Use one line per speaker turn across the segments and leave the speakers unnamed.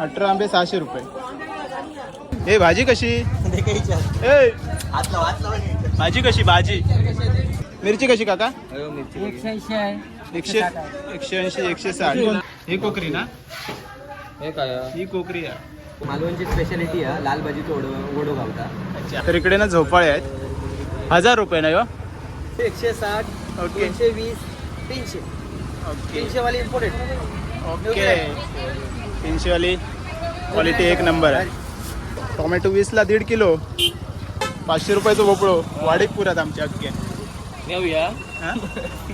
अठरा आंबे सहाशे रुपये. ए भाजी कशी? ए भाजी कशी? भाजी. मिरची कशी काका?
एकशे
एकशे एकशे ऐंशी एकशे साठ. ही कोकरी ना?
हे काय?
ही कोकरी आहे.
मालवणची स्पेशालिटी आहे. लाल भाजी ओढो
अच्छा. तर इकडे ना झोपाळे आहेत. हजार रुपये ना यो
एकशे साठ
ओके.
दोनशे वीस तीनशे. तीनशे वाली इम्पोर्टेड
ओके. तीनशे वाली क्वालिटी एक नंबर आहे. टोमॅटो वीसला दीड किलो पाचशे रुपयाचं भोपळो वाडीत पुरात आमच्या अख्खे.
नेऊया
हा?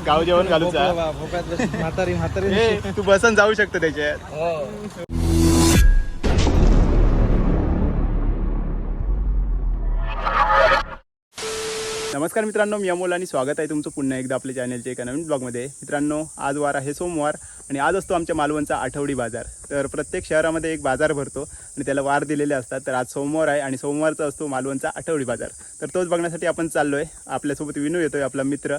गाव जेवण घालूचा
म्हातारी म्हातारी.
ए, तू बसन जाऊ शकतो त्याच्यात. नमस्कार मित्रांनो मी अमोल आणि स्वागत आहे तुमचं पुन्हा एकदा आपल्या चॅनलच्या एका नवीन ब्लॉगमध्ये. मित्रांनो आज वार आहे सोमवार आणि आज असतो आमच्या मालवणचा आठवडी बाजार. तर प्रत्येक शहरामध्ये एक बाजार भरतो आणि त्याला वार दिलेले असतात. तर आज सोमवार आहे आणि सोमवारचा असतो मालवणचा आठवडी बाजार. तर तोच बघण्यासाठी आपण चाललो आहे आपल्यासोबत विनू आहे आपला मित्र.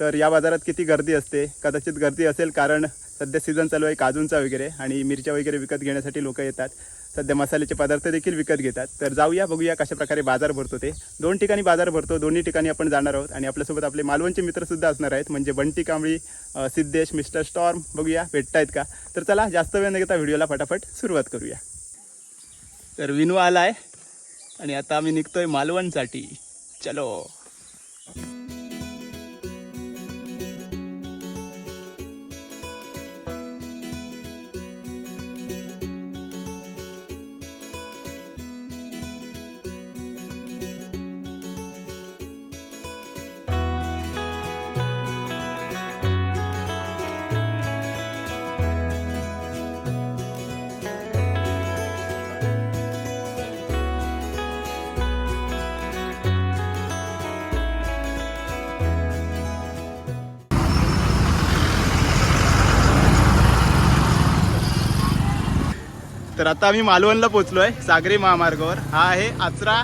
तर या बाजारात किती गर्दी असते कदाचित गर्दी असेल कारण सध्या सीझन चालू आहे काजूंचा वगैरे आणि मिरच्या वगैरे विकत घेण्यासाठी लोक येतात. सध्या मसाल्याचे पदार्थ देखील विकत घेतात. तर जाऊया बघूया कशा प्रकारे बाजार भरतो ते. दोन ठिकाणी बाजार भरतो दोन्ही ठिकाणी आपण जाणार आहोत. आणि आपल्यासोबत आपले मालवणचे मित्रसुद्धा असणार आहेत म्हणजे बंटी कांबळी सिद्धेश मिस्टर स्टॉर्म. बघूया भेटतायत का? तर चला जास्त वेळ न घेता व्हिडिओला फटाफट सुरुवात करूया. तर विनू आलाय. आणि आता आम्ही निघतोय मालवणसाठी. चलो. तर आता आम्ही मालवणला पोहोचलोय सागरी महामार्गावर. हा आहे आचरा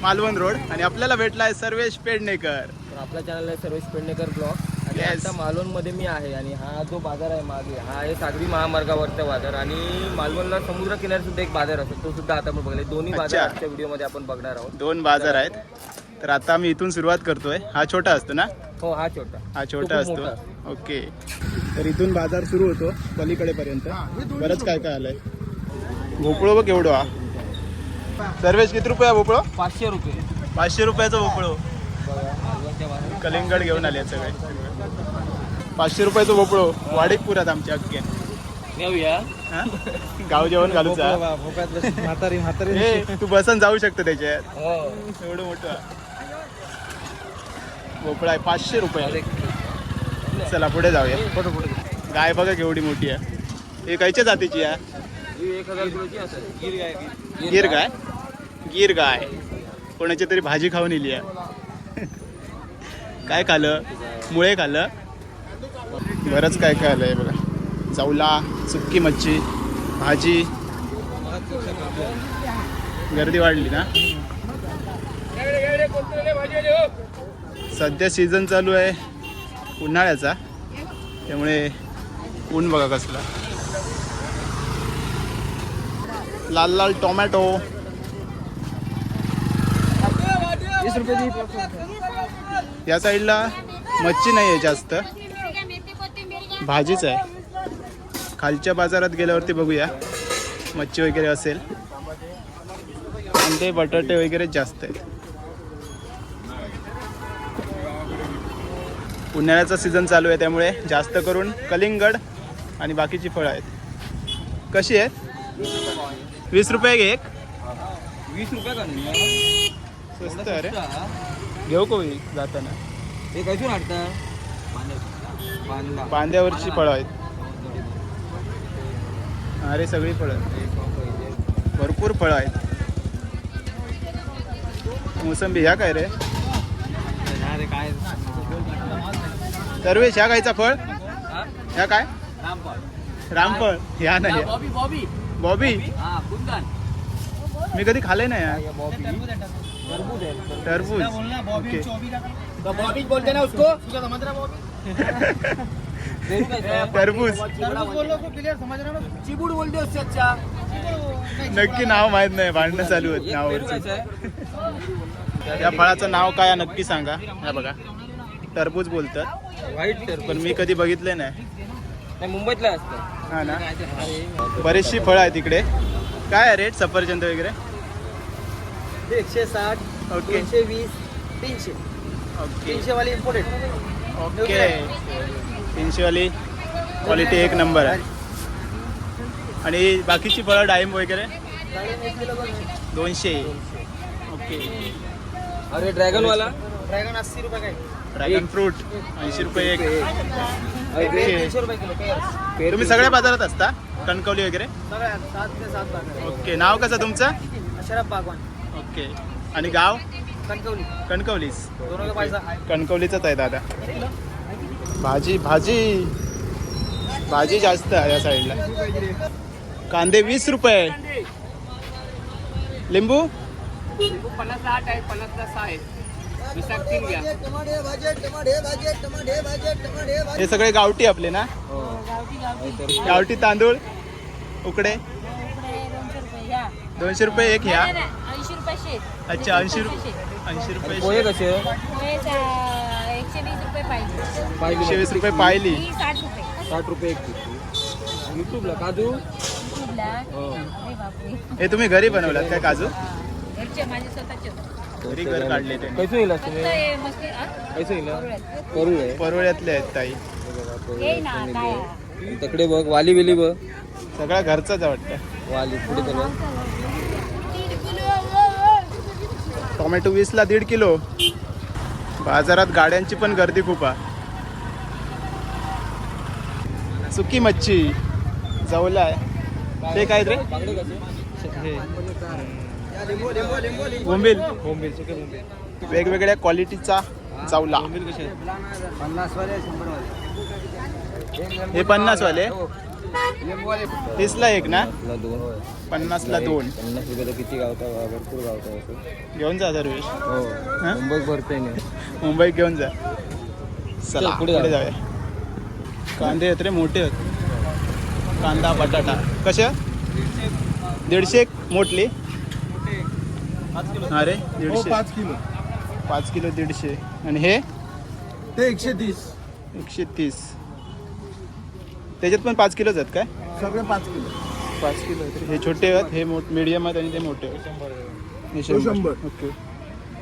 मालवण रोड आणि आपल्याला भेटला आहे सर्वेश पेडणेकर.
तर आपल्या चॅनल आहे सर्वेश पेडणेकर ब्लॉग आणि
Yes.
आता मालवणमध्ये मी आहे आणि हा जो बाजार आहे मागे हा आहे सागरी महामार्गावरचा बाजार. आणि मालवणला समुद्र किनारी सुद्धा एक बाजार असतो. तो सुद्धा आता आपण बघले दोन्ही बाजार
अच्छा.
आजच्या व्हिडिओमध्ये आपण बघणार आहोत.
दोन बाजार आहेत. तर आता आम्ही इथून सुरुवात करतोय. हा छोटा असतो ना?
हो हा छोटा.
हा
तो
छोटा
खूप मोठा.
असतो ओके. तर इथून बाजार सुरू होतो पलीकडे पर्यंत बरंच काय काय आलंय? भोपळो बघ एवढं हा. सर्वेश किती रुपये भोपळो?
पाचशे रुपये.
पाचशे रुपयाचं भोपळो. कलिंगड घेऊन आले सगळे. पाचशे रुपयाचं भोपळो. वाडीत पुरात आमच्या अख्खे
नेऊया?
गाव जेवण घालूचा
म्हातारी म्हातारी
तू बसन जाऊ शकतो त्याच्यात.
हो.
एवढं मोठं. भोपळा आहे पाचशे रुपये. चला पुढे जाऊया. गाय बघा केवढी मोठी आहे. हे कायच्या जातीची आहे.
एक हजार किलोची असेल गिर गाय
गिर गाय गिर गाय कोणाची तरी भाजी खाऊन इली आहे. काय खाल्लं? मुळे खाल्लं? बरंच काय काय आहे बघा. चवला सुक्की मच्छी भाजी. गर्दी वाढली ना? सध्या सीझन चालू आहे उन्हाळ्याचा. त्यामुळे ऊन बघा कसला. लाल लाल टोमॅटो. या साईडला मच्छी नाही आहे जास्त. भाजीच आहे. खालच्या बाजारात गेल्यावरती बघूया. मच्छी वगैरे असेल. कांदे बटाटे वगैरे जास्त आहेत. उन्हाळ्याचा सीझन चालू आहे त्यामुळे जास्त करून कलिंगड आणि बाकीची फळं आहेत. कशी आहेत? वीस रुपये एक.
वीस रुपये का
स्वस्त अरे घेऊ का होईल जाताना?
हे कशी वाटतं.
बांध्यावरची फळं आहेत. अरे सगळी फळं. भरपूर फळं आहेत. मोसंबी ह्या काय रे?
काय?
सर्वेश ह्या कायचा फळ?
हा?
ह्या काय?
रामफळ.
रामफळ. ह्या नाही.
बॉबी हा
मी कधी खाल्ले नाही यार.
टरबूज आहे
टरबूज. ओके.
बॉबी बोलते ना उसको. पेरू खायचं
टरबूज.
चिबूड बोलते अच्छा
नक्की नाव माहीत नाही भांडणं चालू आहेत नावावरची. या फळाचं नाव काय आहे नक्की सांगा. हा बघा. टरबूज बोलतात.
व्हाईट टरबूज.
पण मी कधी बघितले नाही.
नाही मुंबईतला असतं.
हा ना. बरेचशी फळं आहेत इकडे. काय आहे रेट सफरचंद वगैरे?
एकशे साठ
ओके
दोनशे वीस तीनशे.
ओके
तीनशे वाली इम्पोर्टेड
ओके तीनशेवाली. क्वालिटी एक नंबर आहे. आणि बाकीची फळं डाळिंब वगैरे? दोनशे. ओके
अरे ड्रॅगन वाला? ड्रॅगन अस्सी रुपये काय?
ड्रॅगन फ्रूट ऐंशी रुपये एक.
तीनशे रुपये किलो
तुम्ही सगळ्या बाजारात असता? कणकवली वगैरे?
सगळ्या सात ते सात बाजार.
ओके नाव कसं तुमचं?
अशरफ बागवान.
ओके. आणि गाव?
कणकवली.
कणकवलीच.
दोनों का पैसा
कणकवलीचंच आहे दादा. भाजी भाजी. भाजी जास्त आहे या साईडला. कांदे वीस रुपये. लिंबू?
पन्नास आठ आहे पन्नासला सहा आहे.
हे सगळे गावठी आपले ना? गावठी तांदूळ उकडे?
दोनशे रुपये या
दोनशे रुपये एक ह्या
ऐंशी रुपये शेत
अच्छा ऐंशी रुपये ऐंशी रुपये
पोहे कसे?
एकशे वीस रुपये पाहिजे
एकशे वीस रुपये पाहिली.
ही साठ रुपये.
साठ रुपये एक युट्यूबला काजू?
बापरे.
हे तुम्ही घरी बनवलात काय काजू?
हा. घरचे माझे स्वतःचे
घरी घर काढले ते
कैसे येईल
फक्त मस्ती आ?
कैसे येईल
करूयात.
करू आहे
परोळ्यातले आहेत ताई?
तकडे बघ वाली बिली बघ.
सगळा घरचाच वाटतं.
वाली पुढे चला
टोमॅटो वीसला दीड किलो. बाजारात गाड्यांची पण गर्दी खूप आहे. सुकी मच्छी. जवला आहे. ते काय रे? बोंबील.
बोंबील
वेगवेगळ्या क्वालिटीचा चावला.
बोंबील कसे पन्नास वाले शंभर वाले
हे पन्नास वाले तीसला एक ना?
दोन
पन्नासला दोन.
पन्नास रुपये किती गावता भरपूर गावता
घेऊन जा सर्वेश
हो? मुंबईत भरते
मुंबईत घेऊन जा. चला
पुढे जाऊया.
जाऊया. कांदे आहेत रे मोठे आहेत. कांदा बटाटा. कशा दीडशे एक मोठली. अरे दीडशे.
पाच किलो.
पाच किलो दीडशे. आणि हे?
ते एकशे तीस.
एकशे तीस. त्याच्यात पण पाच किलोच आहेत काय?
सगळे पाच किलो.
पाच किलो आहेत. हे छोटे आहेत हे मोठ मीडियम आहेत आणि ते मोठे आहेत. हे
तो शंभर.
ओके.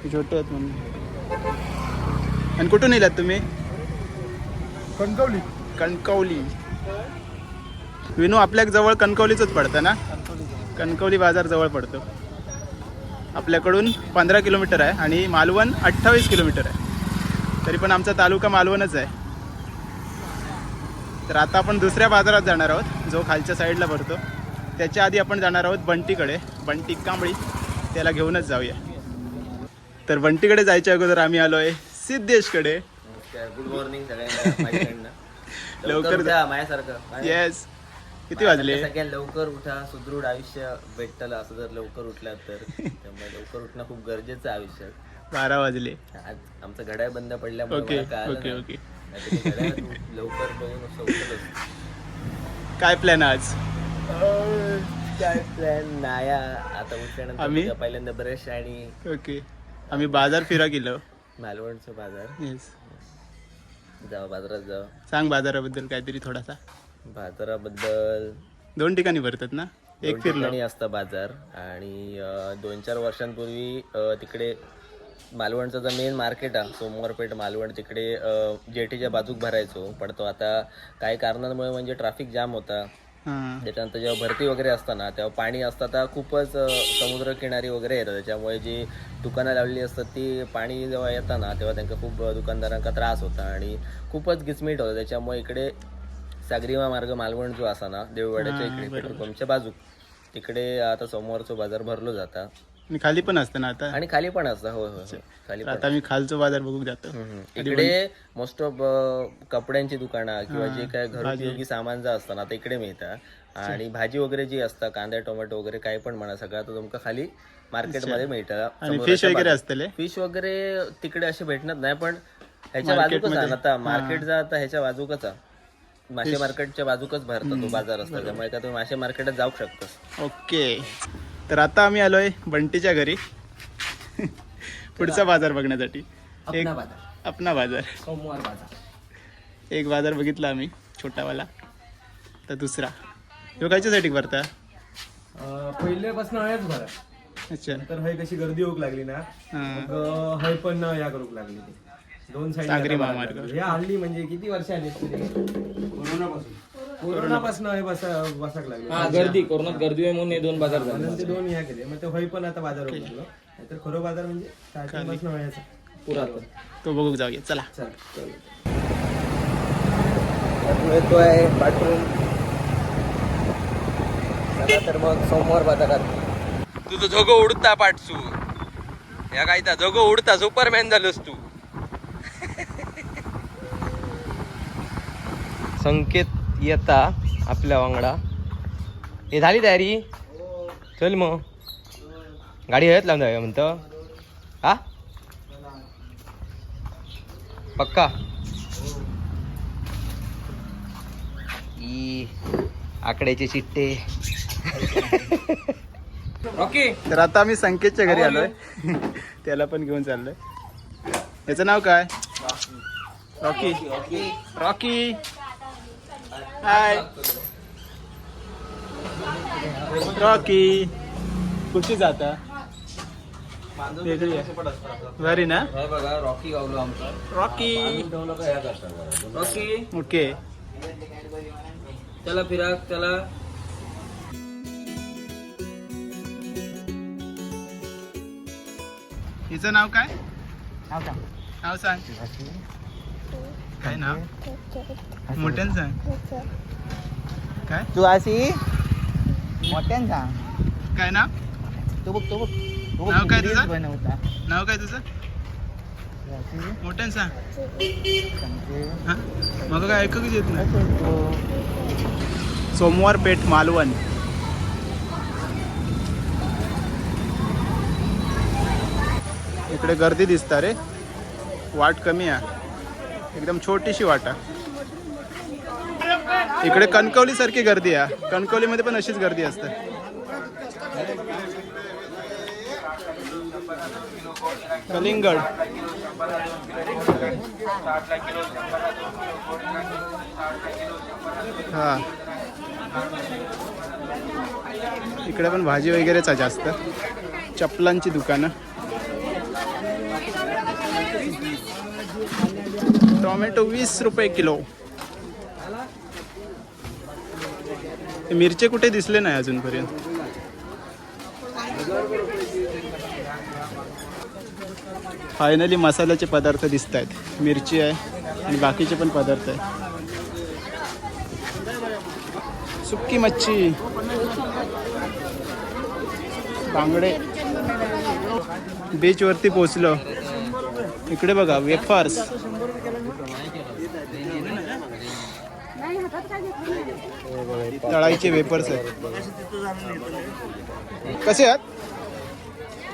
हे छोटे आहेत म्हणून. आणि कुठून येलात तुम्ही?
कणकवली.
कणकवली. विनू आपल्या जवळ कणकवलीच पडतं ना? कणकवली बाजार जवळ पडतो. आपल्याकडून पंधरा किलोमीटर आहे आणि मालवण अठ्ठावीस किलोमीटर आहे. तरी पण आमचा तालुका मालवणच आहे. तर आता आपण दुसऱ्या बाजारात जाणार आहोत जो खालच्या साईडला भरतो. त्याच्या आधी आपण जाणार आहोत बंटीकडे. बंटी कांबळी त्याला घेऊनच जाऊया. तर बंटीकडे जायच्या अगोदर आम्ही आलो आहे सिद्धेशकडे
गुड मॉर्निंग सगळ्यांना.
लवकर
उठा माझ्यासारखं.
येस किती वाजले?
सगळ्या लवकर उठा सुदृढ आयुष्य भेटलं असं जर लवकर उठलात तर. त्यामुळे लवकर उठणं खूप गरजेचं आहे आयुष्यात.
बारा वाजले.
आज आमचं घड्याळ बंद पडल्यामुळे
ओके
मला कळालं
ओके
नाही.
ओके.
नाहीतर मी घड्याळ लवकर बघून असं उठत असतो.
काय प्लॅन आज?
काय प्लॅन नाया आता उठल्यानंतर
आम्ही?
उद्या पहिल्यांदा ब्रश आणि
ओके. आम्ही बाजार फिरा गेलो
मालवणचं बाजार.
येस
जाऊ बाजारात जाऊ
सांग बाजाराबद्दल काहीतरी थोडासा.
बाजाराबद्दल
दोन ठिकाणी भरतात ना? एक
ठिकाणी असतं बाजार आणि दोन चार वर्षांपूर्वी तिकडे मालवणचं जो मेन मार्केट आहे सोमवारपेठ मालवण तिकडे जेटीच्या बाजूक भरायचो. पण तो आता काही कारणांमुळे म्हणजे ट्रॅफिक जाम होता.
हां.
त्याच्यानंतर जेव्हा भरती वगैरे असताना तेव्हा पाणी असतं आता खूपच अं, समुद्रकिनारी वगैरे येतं त्याच्यामुळे जी दुकानं लावलेली असतात ती पाणी जेव्हा येतं ना तेव्हा त्यांना खूप अं, दुकानदारांका त्रास होता आणि खूपच गिचमीट होतं. त्याच्यामुळे इकडे सागरीमा मार्ग मालवण जो असा ना देववाड्याच्या इकडे पेट्रोल पंपच्या बाजू तिकडे आता सोमवारचा बाजार भरलो जाता.
आणि खाली पण असतं ना आता?
आणि खाली पण असतं होय होय होय. खाली पण
आता मी खालचं बाजार बघू जातो.
इकडे मोस्ट ऑफ कपड्यांची दुकानं किंवा जे काय घरोपयोगी सामान जे असतं ना ते इकडे मिळतं. आणि भाजी वगैरे जी असतं कांदा टोमॅटो वगैरे काही पण म्हणा सगळं तर तुमका खाली मार्केटमध्ये मिळतं.
आणि फिश वगैरे असतले
फिश वगैरे तिकडे असे भेटणार नाही पण ह्याच्या बाजूकच आता. मार्केट जा आता ह्याच्या बाजूकच आहे. मासे मार्केटच्या बाजूकच भरतो तो बाजार असतो त्यामुळे का तुम्ही मासे मार्केटात जाऊ शकतोस
ओके. तर आता आम्ही आलोय बंटीच्या घरी. पुढचा बाजार बघण्यासाठी. एक अपना बाजार.
सोमवार बाजार.
एक बाजार बघितला आम्ही छोटावाला. तर दुसरा. तो खायच्यासाठी भरता?
पहिल्यापासून हयच भरा
अच्छा.
तर हय कशी गर्दी होऊक लागली ना.
हां.
हय पण या करूक लागली ती. दोन साईड
सागरी महामार्ग.
हे हल्ली म्हणजे किती वर्ष आली कोरोनापासून. बसा बसाक लागली.
हा गर्दी कोरोनात गर्दी आहे म्हणून हे दोन बाजार झाले.
म्हणून ते दोन या केले. मग ते हय पण आता बाजार नाहीतर खरो बाजार म्हणजे स्टार्टिंगपासून हयाचा
पुरातन.
तो बघू जाऊया. चला.
चल.
येतोय पाठवून चला तर मग सोमवार बाजारात.
तुझं जगो उडता पाटसू या काय जगो उडता सुपरमॅन झालोस तू. संकेत येता आपल्या वांगडा. हे झाली तयारी? चल मग. गाडी हयत लावून जाऊया म्हणतो. हा? पक्का? ई आकड्याचे चिट्टे ओके
तर आता आम्ही संकेतच्या घरी आलोय. त्याला पण घेऊन चाललोय. याचं नाव काय? रॉकी. रॉकी. हाय रॉकी कुठची जाता बरी ना?
बघा रॉकी गावलो आमचा.
Rocky
Rocky
okay.
त्याला फिराक त्याला
हिचं नाव काय? नाव सांग. काय नाव? मोठ्यानं सांग. काय?
तू अशी? मोठ्यान सांग.
काय नाव?
तो बघ तो बघ.
नाव काय तुझं?
बनवता.
नाव काय तुझं? मोठ्यानं सांग. हा? मग काय ऐकूच येत नाही. सोमवार पेठ मालवण. इकडे गर्दी दिसता रे. वाट कमी आहे. एकदम छोटीशी वाटा. इकडे कणकवली सारखी गर्दी आहे. कणकवलीमध्ये पण अशीच गर्दी असते. कलिंगड. हा. इकडे पण भाजी वगैरेच आहे जास्त. चपलांची दुकानं. टोमॅटो वीस रुपये किलो. मिरचे कुठे दिसले नाही अजूनपर्यंत? फायनली मसाल्याचे पदार्थ दिसत आहेत मिरची आहे आणि बाकीचे पण पदार्थ आहे सुक्की मच्छी. बांगडे. बीचवरती पोचलो इकडे बघा वेफर्स. तळाईचे वेफर्स आहेत. कसे आहेत?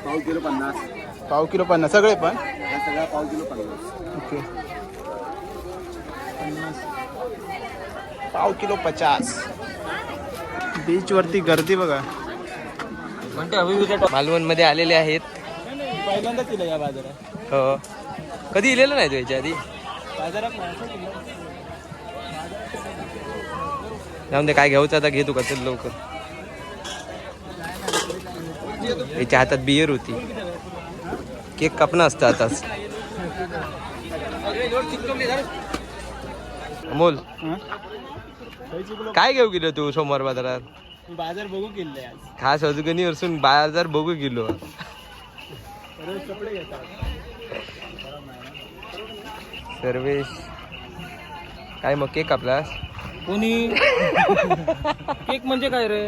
पाव किलो पन्नास.
पाव किलो पन्नास. सगळे पण?
हा सगळा पाव किलो पन्नास.
ओके. पाव किलो पचास. बीचवरती गर्दी बघा.
मालवणमध्ये आलेले आहेत.
पहिल्यांदाच इला या बाजारात.
हो. कधी इलेलं नाही तू याच्या आधी?
बाजारात
जाऊन दे काय घ्यायचं आता घे तू का चल लवकर. याच्या हातात बियर होती. केक कापणं असतं आताच अमोल काय घेऊ गेलो तू सोमवार बाजारात?
बाजार बघू किल्ले आज.
खास अजूनही असून बाजार बघू गेलो. सर्वेश काय मग केक कापलास?
कोणी? केक म्हणजे काय रे?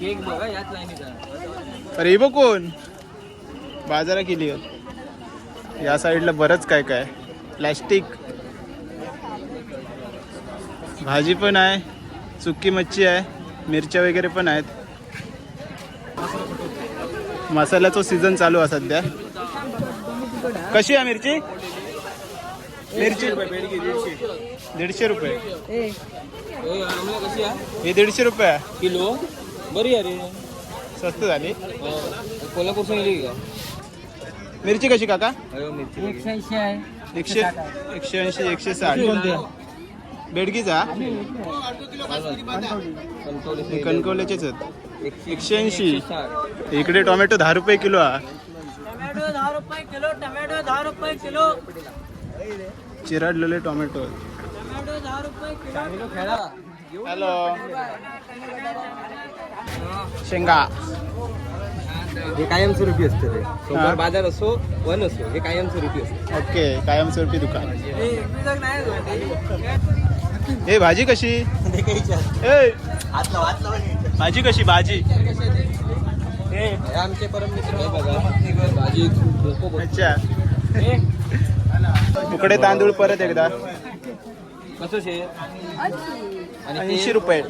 केक बघा याच लाईनीचा
अरे बघ कोण? बाजारा केली या साईडला बरंच काय काय. प्लॅस्टिक. भाजी पण आहे. सुकी मच्छी आहे. मिरच्या वगैरे पण आहेत. मसाल्याचा सीझन चालू आहे सध्या. कशी आहे मिरची? मिरची. दीडशे रुपये.
कशी आहे?
हे दीडशे रुपये आहे.
किलो? बरी आहे रे.
स्वस्त झाली.
हो. कोल्हापूरच्या गेली का?
मिरची कशी काका?
अयो मिरची
एकशे ऐंशी आहे.
एकशे एकशे ऐंशी एकशे साठ. बेडगीचा? हे कणकवल्याचेच आहेत. एकशे ऐंशी. इकडे टोमॅटो दहा रुपये किलो हा
टोमॅटो दहा रुपये किलो टोमॅटो दहा रुपये किलो.
चिराडलेले टोमॅटो
टोमॅटो
हॅलो. शेंगा.
हे कायमस्वरूपी असतं
हा.
सोमवार बाजार असो वन असो हे कायमस्वरूपी असतं.
ओके कायमस्वरूपी दुकान. हे भाजी कशी? ए भाजी कशी भाजी?
हे आमचे परम मित्र बघा. भाजी खूप
अच्छा. उकडे तांदूळ परत एकदा.
कसं शे?
ऐंशी रुपये.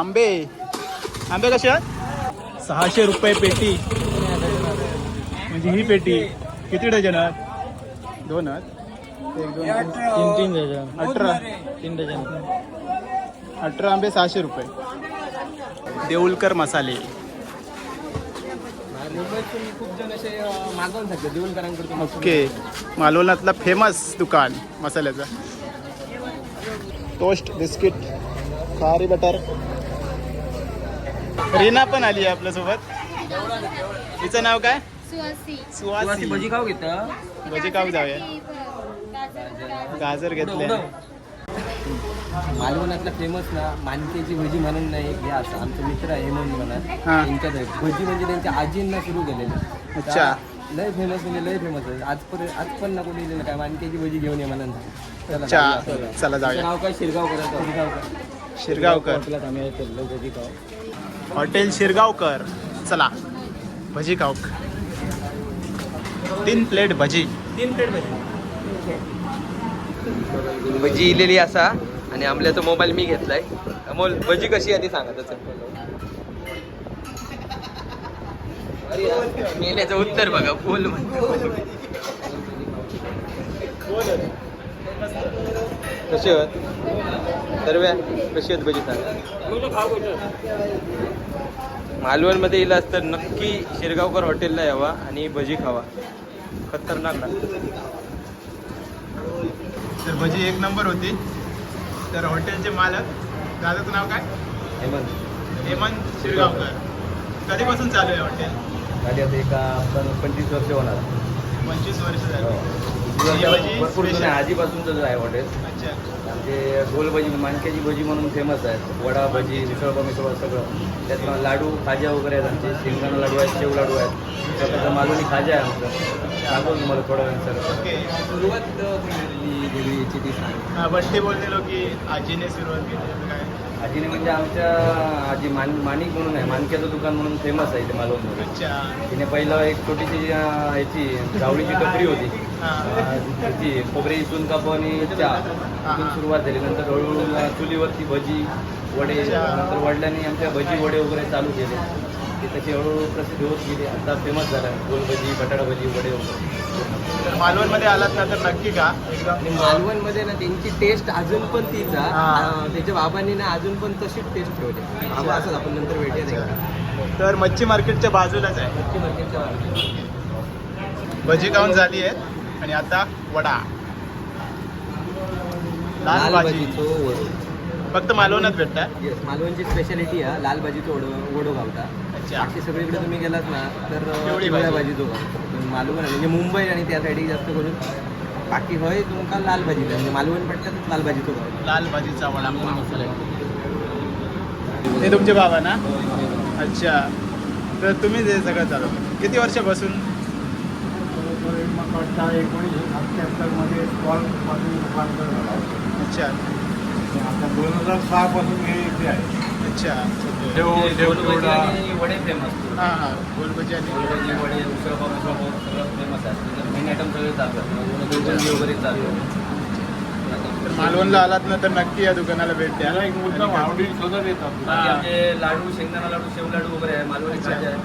आंबे. आंबे कसे आहेत? सहाशे रुपये पेटी. म्हणजे ही पेटी. किती डझन आहेत? दोन आहेत. एक दोन तीन तीन डझन. अठरा. तीन डझन. अठरा आंबे सहाशे रुपये. देऊलकर मसाले.
मुंबईतून खूप जण असे मागवून सांगतात देऊळकरांकडून
ओके. मालवणातला फेमस दुकान मसाल्याचा. टोस्ट बिस्किट खारी बटर. रीना पण आली आहे आपल्यासोबत. तिचं नाव काय?
सुवासी
सुवासी
भजी खाऊ घेतं.
भजी खाऊ जाऊया.
गाजर
घेतले.
मालवणातला फेमस ना मानकेची भजी म्हणून नाही हे असं आमचे मित्र आहे
हा.
त्यांच्यात आहे. भजी म्हणजे त्यांच्या आजींना सुरू केलेलं.
अच्छा.
लय फेमस म्हणजे लय फेमस आहे. आज पण ना कोणी दिलेलं काय? मानकेची भजी घेऊन ये म्हणून. चला जाऊया.
चला. जाऊया.
नाव काय? शिरगाव करायचं
शिरगावकर.
आम्ही ऐकलं भजी खाऊ.
हॉटेल शिरगावकर. चला भजी खाऊ. तीन प्लेट भजी.
तीन प्लेट भजी.
भजी इलेली असा आणि आमल्याचा मोबाईल मी घेतलाय. अमोल भजी कशी आहे ती सांगा तसं मेल्याचं उत्तर बघा फुल कशी आहेत? सर्व कशी आहेत भजी सांगा मालवणमध्ये येलास तर नक्की शिरगावकर हॉटेलला यावा आणि भजी खावा. खतरनाक लागतं
तर भजी एक नंबर होती. तर हॉटेलचे मालक दादाचं नाव काय?
हेमंत.
हेमंत शिरगावकर. कधीपासून चालू आहे हॉटेल?
झाली आता एका पण पंचवीस वर्ष होणार.
पंचवीस वर्ष झाली. ही.
भरपूर जुनं
special.
आहे आधीपासूनच आहे हॉटेल.
अच्छा.
आमचे गोल भजी मानक्याची भजी म्हणून फेमस आहेत वडा भजी मिसळपा मिसळ सगळं. त्यात लाडू खाजा वगैरे आहेत आमचे. शेंगदाणा लाडू आहेत शेव लाडू आहेत. त्यानंतर मालवणी खाजा आहे आमचं. सांगू तुम्हाला वेळ
ओके.
सुरुवात याची ती सांग.
हा बट्टे बोललेलो की आजीने सुरुवात केली. काय?
आजीने म्हणजे आमच्या आजी मान माणिक म्हणून आहे मानक्याचं दुकान म्हणून फेमस आहे इथे मालवणमध्ये.
अच्छा.
तिने पहिलं एक छोटीशी अं, याची जावळीची टपरी होती.
हा.
त्याची खोबरे इथून कापू आणि चहा. सुरुवात झाली. नंतर हळूहळू चुलीवरती भजी वडे. नंतर वडिलांनी आमच्या भजी वडे वगैरे चालू केले. ते तशी हळूहळू प्रसिद्ध होत गेली. आता फेमस झाला. गोल भजी बटाटा भजी वडे वगैरे.
तर मालवणमध्ये आलात ना तर नक्की का
आणि मालवणमध्ये ना त्यांची टेस्ट अजून पण तीच आहे.
हा.
त्याच्या बाबांनी ना अजून पण तशीच टेस्ट ठेवली बाबा असंच आपण नंतर भेटूया.
तर मच्छी मार्केटच्या बाजूलाच आहे
मच्छी मार्केटच्या बाजूला.
भजी खाऊन झाली आहेत आणि आता वडा लाल
लाल
भाजी
वडो
फक्त मालवणात भेटतात
येस मालवणची स्पेशालिटी आहे लाल भाजीचं वडो वडो गावता
अच्छा.
बाकी सगळीकडे तुम्ही गेलात ना तर
पिवळी
पिवळ्या
भाजी.
गावता पण मालवण आहे, म्हणजे मुंबई आणि त्या साईडी जास्त करून. बाकी हय तुमका लाल भाजी. म्हणजे मालवण पडतात लाल भाजीचो गाव
लाल भाजीचा वडा. हे तुमचे बाबा ना? अच्छा. तर तुम्ही हे सगळं चालू किती वर्षापासून?
एकोणीसशे सत्त्याहत्तरमध्ये स्टॉलपासून रूपांतर झालं.
अच्छा.
आता दोन हजार सहापासून हे इथे आहे.
अच्छा
देव
वडे फेमस
हां हां आणि
वडे. उसळपाव मिसळपाव सगळं फेमस आहे. मेन आयटम सगळे चालतात वगैरे
तर मालवणला आलात ना तर नक्की या दुकानाला भेट द्या.
एक मुद्दा आवडी शोधत येतात.
बाकी आमचे लाडू शेंगदाणा लाडू शेव लाडू वगैरे आहे. मालवणी. खाजा आहे.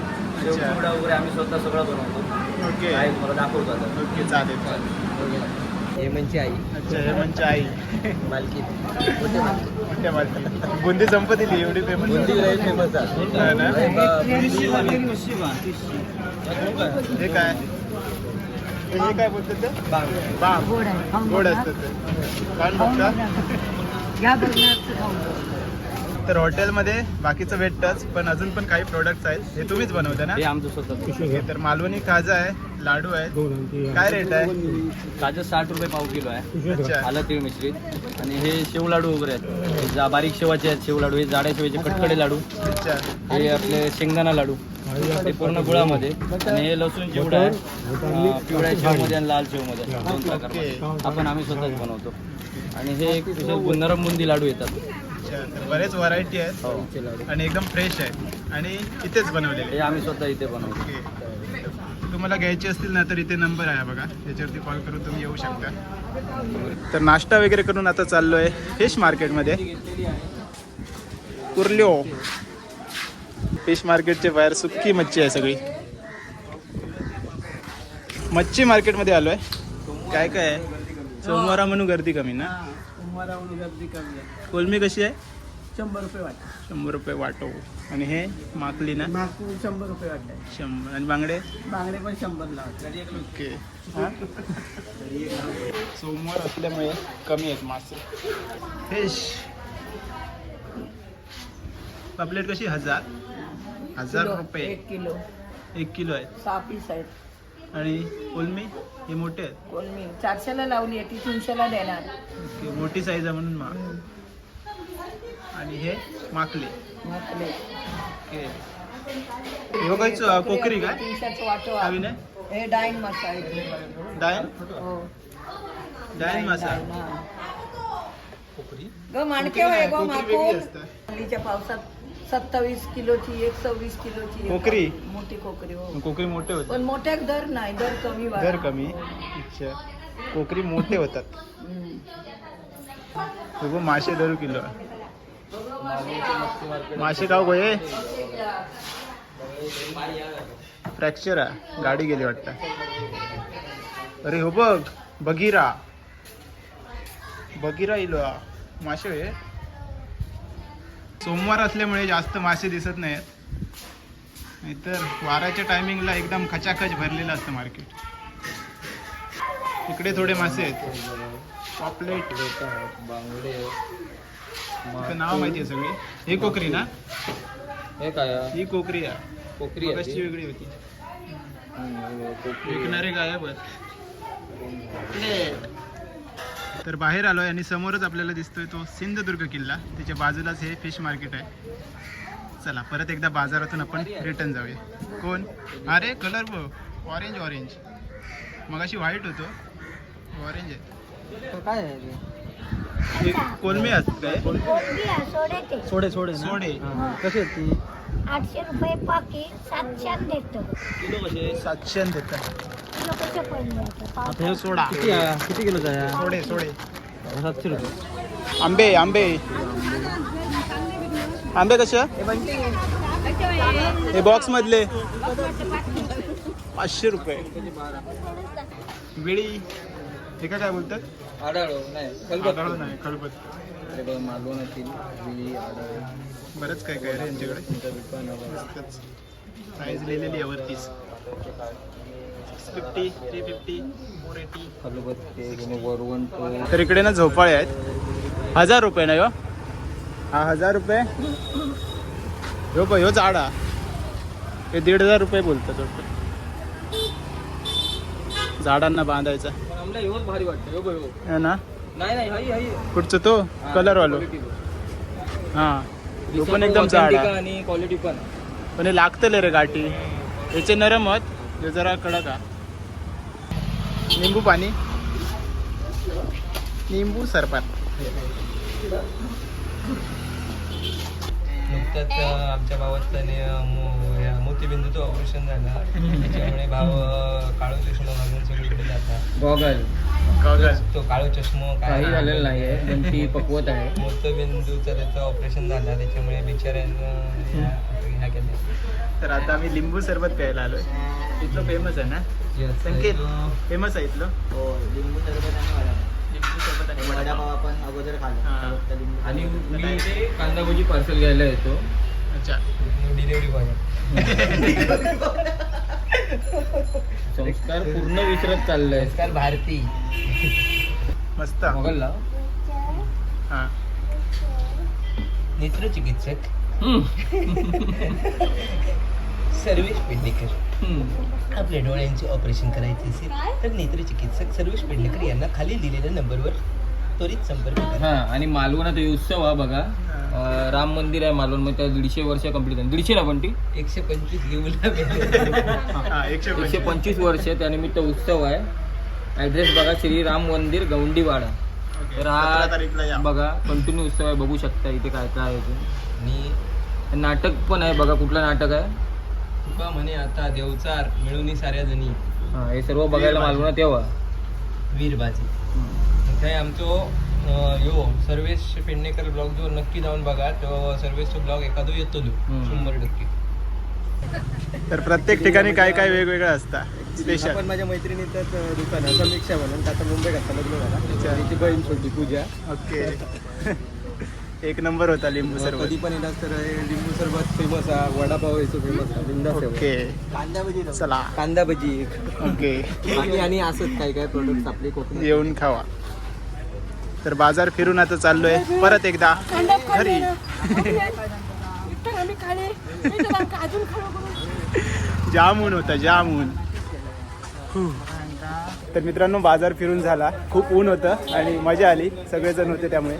वगैरे आम्ही स्वतः सगळं बनवतो.
ओके.
दाखवतो आता.
ओके चालेल चालेल.
हेमनची आई.
अच्छा हे म्हणजे आई.
मालकी.
मोठ्या मालकी? बुंदी संपत दिली एवढी फेमस
बुंदी लय फेमस
हा ना? हे काय? हे काय बोलतात ते? बाम गोड असतात ते. खाऊन बघता. तर हॉटेलमध्ये बाकीचं भेटतंच पण अजून पण काही प्रोडक्ट्स आहेत. हे तुम्हीच बनवता ना?
हे आमचं स्वतः.
हे तर मालवणी खाजा आहे लाडू आहे. काय रेट आहे?
ताजं साठ रुपये पाव किलो आहे.
अच्छा.
आलं तीळ मिश्रित आणि हे शेव लाडू वगैरे आहेत. हे जा बारीक शेवाचे आहेत शेव लाडू. हे जाड्या शेवाचे कटकडे लाडू.
अच्छा.
हे आपले शेंगदाणा लाडू. ते पूर्ण गुळामध्ये. आणि हे लसूण चिवडा आहे. अं, पिवळ्या शेवमध्ये आणि लाल शेवमध्ये दोन प्रकार. आपण आम्ही स्वतःच बनवतो. आणि हे एक स्पेशल नरम बुंदी लाडू येतात.
अच्छा तर बरेच व्हरायटी आहेत
हो.
आणि एकदम फ्रेश आहे आणि इथेच बनवलेले
हे आम्ही स्वतः इथे बनवतो.
ओके तुम्हाला घ्यायची असतील ना तर इथे नंबर आहे बघा. त्याच्यावरती कॉल करून तुम्ही येऊ शकता. तर नाश्ता वगैरे करून आता चाललो आहे फिश मार्केटमध्ये कुर्ल्यो. फिश मार्केटचे बाहेर सुक्की मच्छी आहे सगळी. मच्छी मार्केटमध्ये आलो आहे काय काय आहे? सोमवारा म्हणून गर्दी कमी ना.
गर्दी कमी आहे.
कोलमी कशी आहे?
शंभर रुपये वाटतं
शंभर रुपये वाटो आणि हे माकली ना?
नागपूर शंभर रुपये वाटतं
शंभर. आणि बांगडे?
बांगडे पण शंभर लावतात
ओके. सोमवार असल्यामुळे कमी आहेत मासे. फिश पापलेट कशी? हजार. हजार रुपये.
एक किलो.
एक किलो आहेत
सहा पीस आहेत.
आणि कोलमी हे मोठे आहेत.
कोलमी. चारशेला लावली आहे ती तीनशेला देणार.
ओके मोठी साईज आहे म्हणून मग. आणि हे माकले.
म्हटले
ओके. हे बघायचं कोकरी काय?
तीनशेचं वाटो हे डाईन आहे.
डायन
हो.
डायन मासा.
हा. ग माणके होय गो
कोकरी वेगळी
माकून
असते.
हल्लीच्या पावसात सत्तावीस किलोची एक सव्वीस किलोची एक
कोकरी?
मोठी कोकरी हो.
कोकरी मोठे होते.
पण मोठ्याक दर नाही दर कमी.
दर कमी. अच्छा. कोकरी मोठे होतात.
हम्म.
बघू मासे धरू किलो. मासे गाव गोये फ्रॅक्चर आहे गाडी गेली वाटतं. अरे हो बघ. बगीरा बगीरा इलो हा. मासे होय. सोमवार असल्यामुळे जास्त मासे दिसत नाहीत. नाहीतर वाराच्या टायमिंगला एकदम खचाखच भरलेलं असतं मार्केट इकडे थोडे मासे आहेत. पॉपलेट नाव माहिती आहे सगळी. ही कोकरी ना?
हे काय?
ही कोकरी आहे.
कोकरी ती?
वेगळी होती. विकणारे गायब तर बाहेर आलोय आणि समोरच आपल्याला दिसतोय तो सिंधुदुर्ग किल्ला. त्याच्या बाजूलाच हे फिश मार्केट आहे. चला परत एकदा बाजारातून आपण रिटर्न जाऊया. कोण? अरे कलर बघ. ऑरेंज ऑरेंज मगाशी व्हाईट होतो. ऑरेंज आहे.
काय आहे?
हे कोलमी असत काय?
सोडे सोडे?
सोडे.
हा. आहेत ती?
आठशे रुपये पाकिट सातशे देतो.
किलो कसे
सातशे देतात
कसे
आता हे सोडा.
किती? किती किलोचा आहे हा?
सोडे. सोडे
सातशे रुपये
आंबे आंबे. आंबे कसे? हे बॉक्स मधले पाचशे रुपये. वेळी. हे काय बोलतात?
आढाळो नाही
आढळून बरंच काय काय रे यांच्याकडे? प्राईज लिहिलेली आहे वरतीच. Fifty three fifty four eighty तर इकडे ना झोपाळे आहेत. हजार रुपये ना यो हा हजार रुपये. ह्यो प ह्यो झाडा हे दीड हजार रुपये बोलतात वाटतं. झाडांना बांधायचा.
भारी वाटतं.
ना? कुठचं तो? कलर वालो हा. तो पण एकदम झाड.
आणि क्वालिटी पण.
पण हे लागतले रे गाठी. याचे नरम होत हे जरा कडक हा. निंबू पाणी. निंबू सरपात
नुकतंच अं, आमच्या भावाचं मोतीबिंदूचं ऑपरेशन झालं. त्याच्यामुळे भाव काळो चष्मा घालून सगळीकडे जातात
गॉगल
तो काळो चष्मा
काही झालेलं नाही आहे पण ती पकवत आहे.
मोतबिंदूचं त्याचं ऑपरेशन झालं त्याच्यामुळे बिचाऱ्यानं ह्या केल्या.
तर आता आम्ही लिंबू सरबत प्यायला आलोय. इथलं फेमस आहे ना? संकेत. फेमस आहे इथलं?
हो लिंबू सरबत आणि वडापाव
लिंबू सरबत आणि
वडापाव
वडापाव
आपण अगोदर
हा.
खाल्ला
आणि. मी इथे कांदा भजी पार्सल घ्यायला येतो.
अच्छा
डिलिव्हरी बॉय. संस्कार पूर्ण विसरत चाललंय.
नमस्कार भारती.
मस्त.
मोगलला?
हा.
नेत्र चिकित्सक सर्वेश पेडणेकर. आपल्या डोळ्यांचे ऑपरेशन करायचे असेल तर नेत्र चिकित्सक सर्वेश पेडणेकर यांना खाली दिलेल्या नंबरवर त्वरित संपर्क करा.
हा आणि मालवणात हे उत्सव हा बघा. अं, राम मंदिर आहे मालवणमध्ये दीडशे वर्ष कंप्लीट झाली दीडशे ना पण ती?
एकशे पंचवीस घेऊन
हा एकशे
एकशे पंचवीस वर्ष त्यानिमित्त उत्सव आहे. ऍड्रेस बघा श्री राम मंदिर गौंडीवाडा. तर
सतरा तारीखला या.
हा बघा कंटिन्यू उत्सव आहे बघू शकता इथे काय काय आहे ते.
आणि
नाटक पण आहे बघा कुठलं नाटक आहे?
तुका म्हणे आता देवचार मिळून साऱ्या जणी
हा हे सर्व बघायला मालवणात यावा.
वीरबाजी. थंय आमचो यो सर्वेश पेडणेकर ब्लॉग जो नक्की जाऊन बघा तो सर्वेशचो ब्लॉग एखादो येतो
हम्म.
शंभर टक्के.
तर प्रत्येक ठिकाणी काय काय वेगवेगळं असतं? स्पेशल
माझ्या मैत्रिणीचं दुकान आहे समीक्षा म्हणून आता मुंबई घातला लग्न झाला. तिची बहीण छोटी पूजा.
ओके. एक नंबर होता लिंबू
कधी
सरबत.
पण येणार तर लिंबू सरबत फेमस आहे वडापाव याचं फेमस आहे.
ओके.
कांदा भजी.
चला.
कांदा भजी
ओके.
आणि आणि असंच काय काय प्रोडक्ट आपले कोकणात.
येऊन खावा. तर बाजार फिरून आता चाललोय. परत एकदा. घरी. जामून होता जामून. तर मित्रांनो बाजार फिरून झाला. खूप ऊन होतं आणि मजा आली. सगळेजण होते त्यामुळे.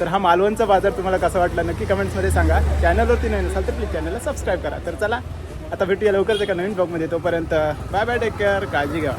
तर हा मालवणचा बाजार तुम्हाला कसा वाटला नक्की कमेंट्समध्ये सांगा. चॅनलवरती नाही नसाल तर प्लीज चॅनलला सबस्क्राईब करा. तर चला आता भेटूया लवकरच एका नवीन ब्लॉगमध्ये तोपर्यंत बाय बाय टेक केअर काळजी घ्या.